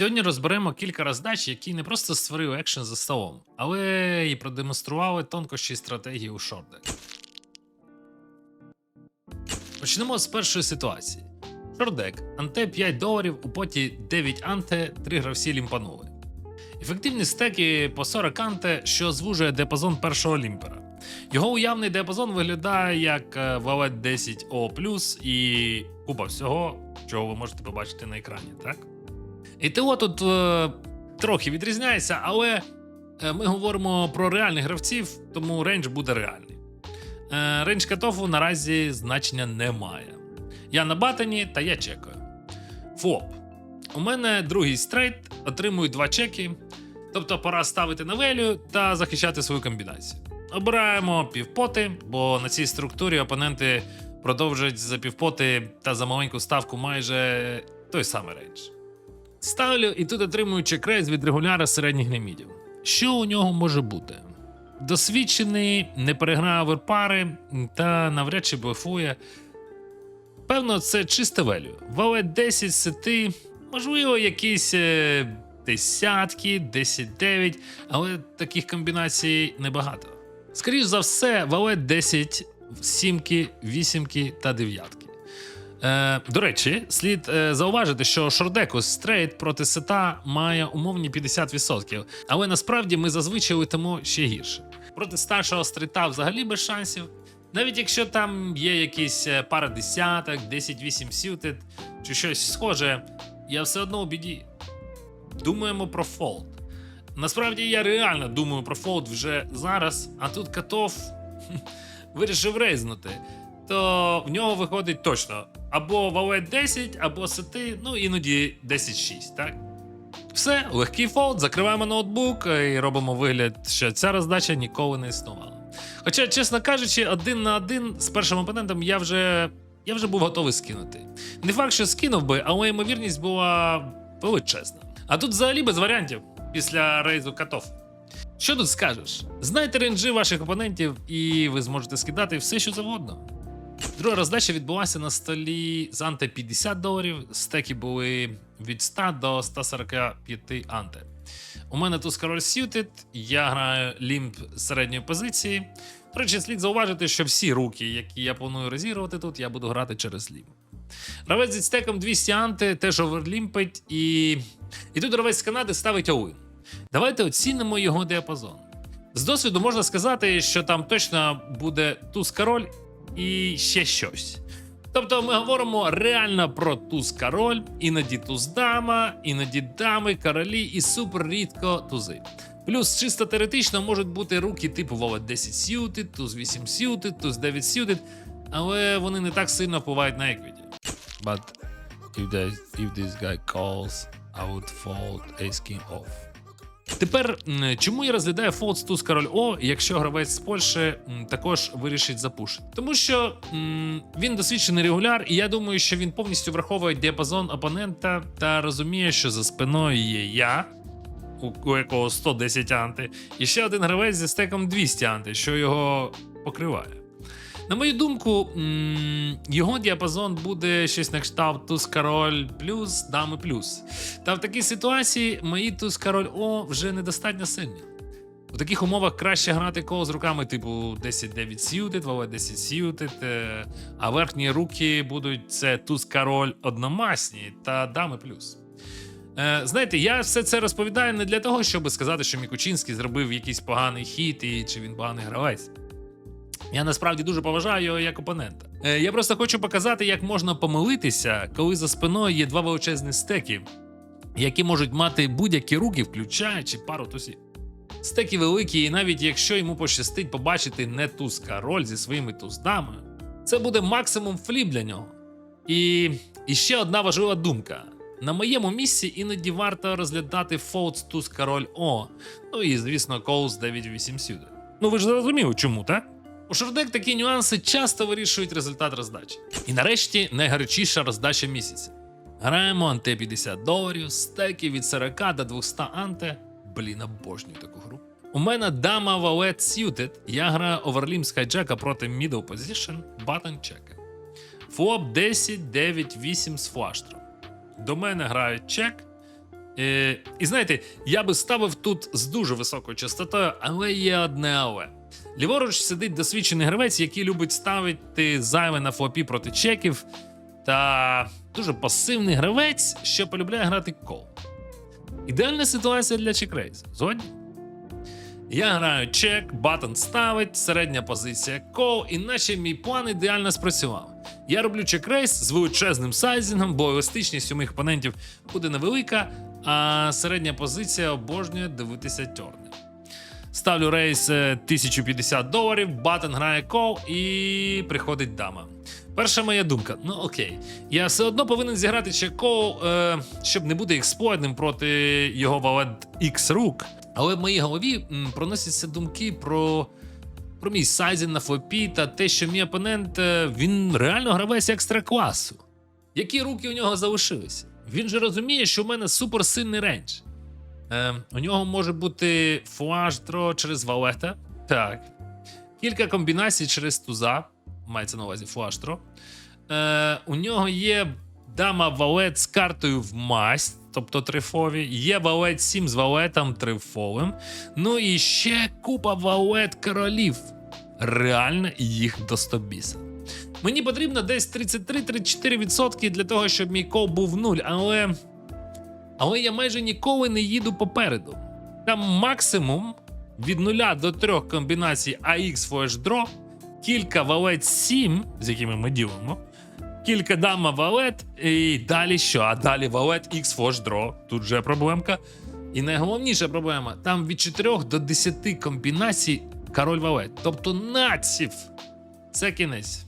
Сьогодні розберемо кілька роздач, які не просто створили екшен за столом, але і продемонстрували тонкощі стратегії у шордек. Почнемо з першої ситуації. Шордек, анте 5 доларів, у поті 9 анте, 3 гравці лімпанули. Ефективні стеки по 40 анте, що звужує диапазон першого лімпера. Його уявний диапазон виглядає як е, Валет 10 О і купа всього, чого ви можете побачити на екрані, так? І ТО тут е, трохи відрізняється, але е, ми говоримо про реальних гравців, тому рейндж буде реальний. Е, рейндж катофу наразі значення немає. Я на батані та я чекаю. ФОП. У мене другий стрейт, отримую два чеки. Тобто пора ставити на велю та захищати свою комбінацію. Обираємо півпоти, бо на цій структурі опоненти продовжують за півпоти та за маленьку ставку майже той самий рейндж. Ставлю і тут отримую чекрейс від регуляра середніх лімітів. Що у нього може бути? Досвідчений, не переграв верпари та навряд чи блефує. Певно, це чисте велю. Валет 10 сети, можливо, якісь е, десятки, 10-9, але таких комбінацій небагато. Скоріш за все, валет 10, сімки, вісімки та дев'ятки. Е, до речі, слід е, зауважити, що Шордекус стрейт проти сета має умовні 50%, але насправді ми зазвичай летимо ще гірше. Проти старшого стрейта взагалі без шансів. Навіть якщо там є якісь е, пара десяток, 10-8 сютед чи щось схоже, я все одно у біді. Думаємо про фолд. Насправді я реально думаю про фолд вже зараз, а тут Катов вирішив рейзнути. То в нього виходить точно або валет 10, або сети, ну іноді 10-6, так? Все, легкий фолд, закриваємо ноутбук е, і робимо вигляд, що ця роздача ніколи не існувала. Хоча, чесно кажучи, один на один з першим опонентом я вже, я вже був готовий скинути. Не факт, що скинув би, але ймовірність була величезна. А тут взагалі без варіантів після рейзу катов. Що тут скажеш? Знайте рейнджі ваших опонентів, і ви зможете скидати все, що завгодно. Друга роздача відбулася на столі з анте 50 доларів. Стеки були від 100 до 145 анте. У мене тут король Suited, я граю лімп середньої позиції. До речі, слід зауважити, що всі руки, які я планую розігрувати тут, я буду грати через лімп. Гравець зі стеком 200 анти теж оверлімпить, і. І тут гравець з Канади ставить оуін. Давайте оцінимо його діапазон. З досвіду можна сказати, що там точно буде туз король і ще щось. Тобто ми говоримо реально про туз король, іноді туз дама, іноді дами, королі і супер рідко тузи. Плюс чисто теоретично можуть бути руки типу Вова 10 сьютед, туз 8 сьютед, туз 9 сьютед, але вони не так сильно впливають на еквіті. But if, if this guy calls, I would fold ace king off. Тепер чому я розглядаю фолд туз король О, якщо гравець з Польщі також вирішить запушити? Тому що м, він досвідчений регуляр, і я думаю, що він повністю враховує діапазон опонента та розуміє, що за спиною є я, у якого 110 анти, і ще один гравець зі стеком 200 анти, що його покриває. На мою думку, його діапазон буде щось на кшталт туз король плюс, дами плюс. Та в такій ситуації мої туз король О вже недостатньо сильні. У таких умовах краще грати кол з руками типу 10-9 сьютед, вале 10 сьютед, а верхні руки будуть це туз король одномасні та дами плюс. Е, знаєте, я все це розповідаю не для того, щоб сказати, що Мікучинський зробив якийсь поганий хід і чи він поганий гравець. Я насправді дуже поважаю його як опонента. Е, я просто хочу показати, як можна помилитися, коли за спиною є два величезні стеки, які можуть мати будь-які руки, включаючи пару тусів. Стеки великі, і навіть якщо йому пощастить побачити не туз король зі своїми туздами, це буде максимум фліп для нього. І, і ще одна важлива думка. На моєму місці іноді варто розглядати фолд туз король О. Ну і, звісно, кол з 9-8 сюди. Ну ви ж зрозуміли, чому, так? У шордек такі нюанси часто вирішують результат роздачі. І нарешті найгарячіша роздача місяця. Граємо анте 50 доларів, стеки від 40 до 200 анте. Блін, обожнюю таку гру. У мене дама валет сьютед. Я граю оверлім з хайджека проти middle position, button чека. Фоп 10, 9, 8 з флаштром. До мене грають чек. Е, і знаєте, я би ставив тут з дуже високою частотою, але є одне але. Ліворуч сидить досвідчений гравець, який любить ставити зайве на флопі проти чеків, та дуже пасивний гравець, що полюбляє грати кол. Ідеальна ситуація для чекрейсу. Згодні? Я граю чек, батон ставить, середня позиція кол, і наче мій план ідеально спрацював. Я роблю чек-рейс з величезним сайзингом, бо еластичність у моїх опонентів буде невелика, а середня позиція обожнює дивитися тьорни. Ставлю рейс е, 1050 доларів, батон грає кол і приходить дама. Перша моя думка: ну окей, я все одно повинен зіграти ще кол, е, щоб не бути експлойдним проти його валет X рук. Але в моїй голові м, проносяться думки про, про мій сайзинг на флопі та те, що мій опонент е, він реально гравець екстра класу. Які руки у нього залишилися? Він же розуміє, що в мене суперсильний рейндж. Е, у нього може бути флаш-дро через валета. Так. Кілька комбінацій через туза. Мається на увазі флаш-дро. Е, у нього є дама валет з картою в масть, тобто трифові. Є валет 7 з валетом трифовим. Ну і ще купа валет королів. Реально їх до 100 біса. Мені потрібно десь 33-34% для того, щоб мій кол був нуль, але. Але я майже ніколи не їду попереду. Там максимум від 0 до 3 комбінацій AX Flash Draw, кілька валет 7, з якими ми ділимо, кілька дама валет, і далі що? А далі валет X Flash Draw. Тут же проблемка. І найголовніша проблема: там від 4 до 10 комбінацій король валет. Тобто наців. Це кінець.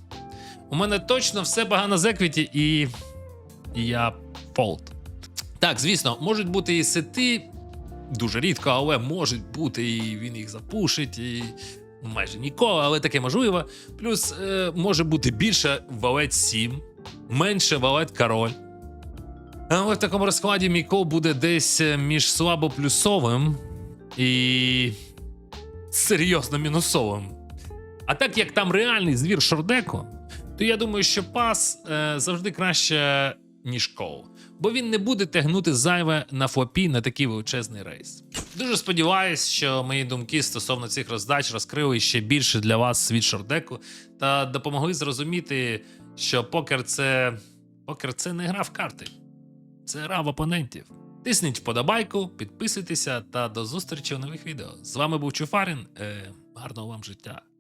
У мене точно все погано з еквіті, і, я фолд. Так, звісно, можуть бути і сети дуже рідко, але можуть бути, і він їх запушить, і майже ніколи, але таке можливо. Плюс е, може бути більше валет 7, менше валет король. Але в такому розкладі мій кол буде десь е, між слабо плюсовим і серйозно мінусовим. А так як там реальний звір шордеку, то я думаю, що пас е, завжди краще, ніж кол. Бо він не буде тягнути зайве на флопі на такий величезний рейс. Дуже сподіваюсь, що мої думки стосовно цих роздач розкрили ще більше для вас світ шордеку та допомогли зрозуміти, що покер це покер це не гра в карти, це гра в опонентів. Тисніть вподобайку, підписуйтеся та до зустрічі у нових відео. З вами був Чуфарін. Е, гарного вам життя!